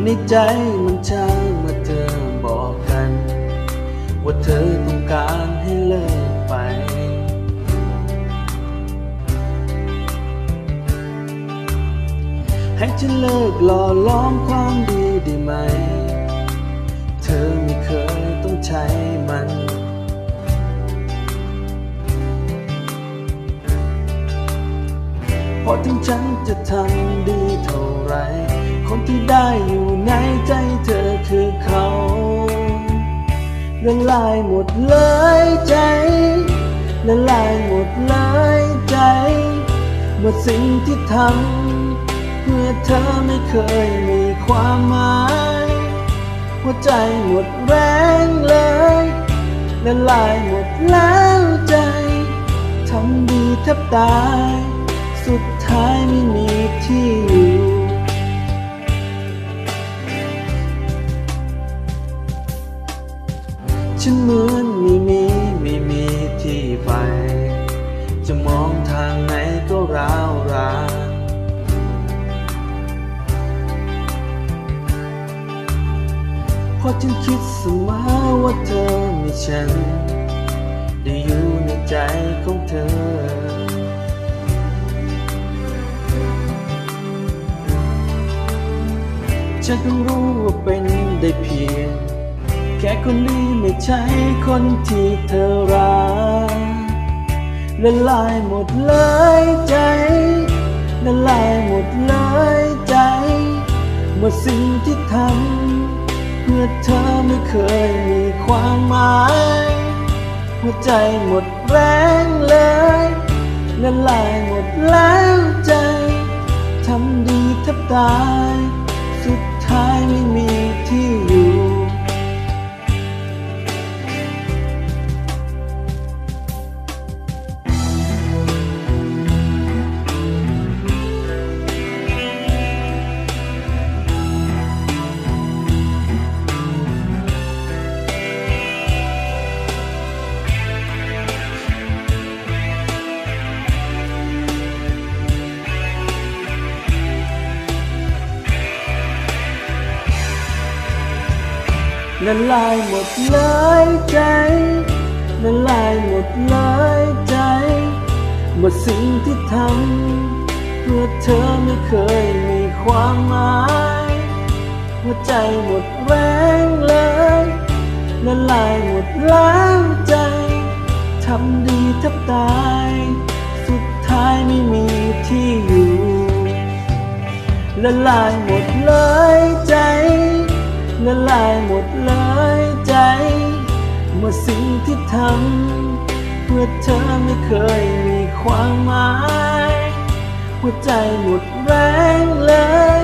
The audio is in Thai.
ในใจมันช่างเมื่อเธอบอกกัน ว่าเธอต้องการให้เลิกไป ให้ฉันเลิกหล่อล้อมความดีได้ไหม เธอไม่เคยต้องใช้มันเพราะถึงฉันจะทำดีเท่าไร ที่ได้อยู่ในใจเธอคือเขา ละลายหมดเลยใจ ละลายหมดเลยใจ หมดสิ่งที่ทำเพื่อเธอไม่เคยมีความหมาย หัวใจหมดแรงเลยละลายหมดแล้วใจ ทำดีแทบตาย สุดท้ายไม่มีที่อยู่ ฉันเหมือนไม่มีไม่มีที่ไป จะมองทางไหนก็ร้าวรานเพราะฉันคิดเสมอว่าเธอมีฉัน ได้อยู่ในใจของเธอฉันต้องรู้ว่าเป็นได้เพียง แค่คนนี้ไม่ใช่คนที่เธอรักละลายหมดเลยใจละลายหมดเลยใจ หมดสิ่งที่ทำเพื่อเธอไม่เคยมีความหมายหัวใจหมดแรงเลยละลายหมดแล้วใจทำดีแทบตา ละลายหมดเลยใจ ละลายหมดเลยใจ หมดสิ่งที่ทำเพื่อเธอไม่เคยมีความหมายหัวใจหมดแรงเลยละลายหมดแล้วใจทำดีแทบตาย สุดท้ายไม่มีที่อยู่ละลายหมดเลยใจ ละลายหมดเลยใจหมดสิ่งที่ทำเพื่อเธอไม่เคยมีความหมาย หัวใจหมดแรงเลย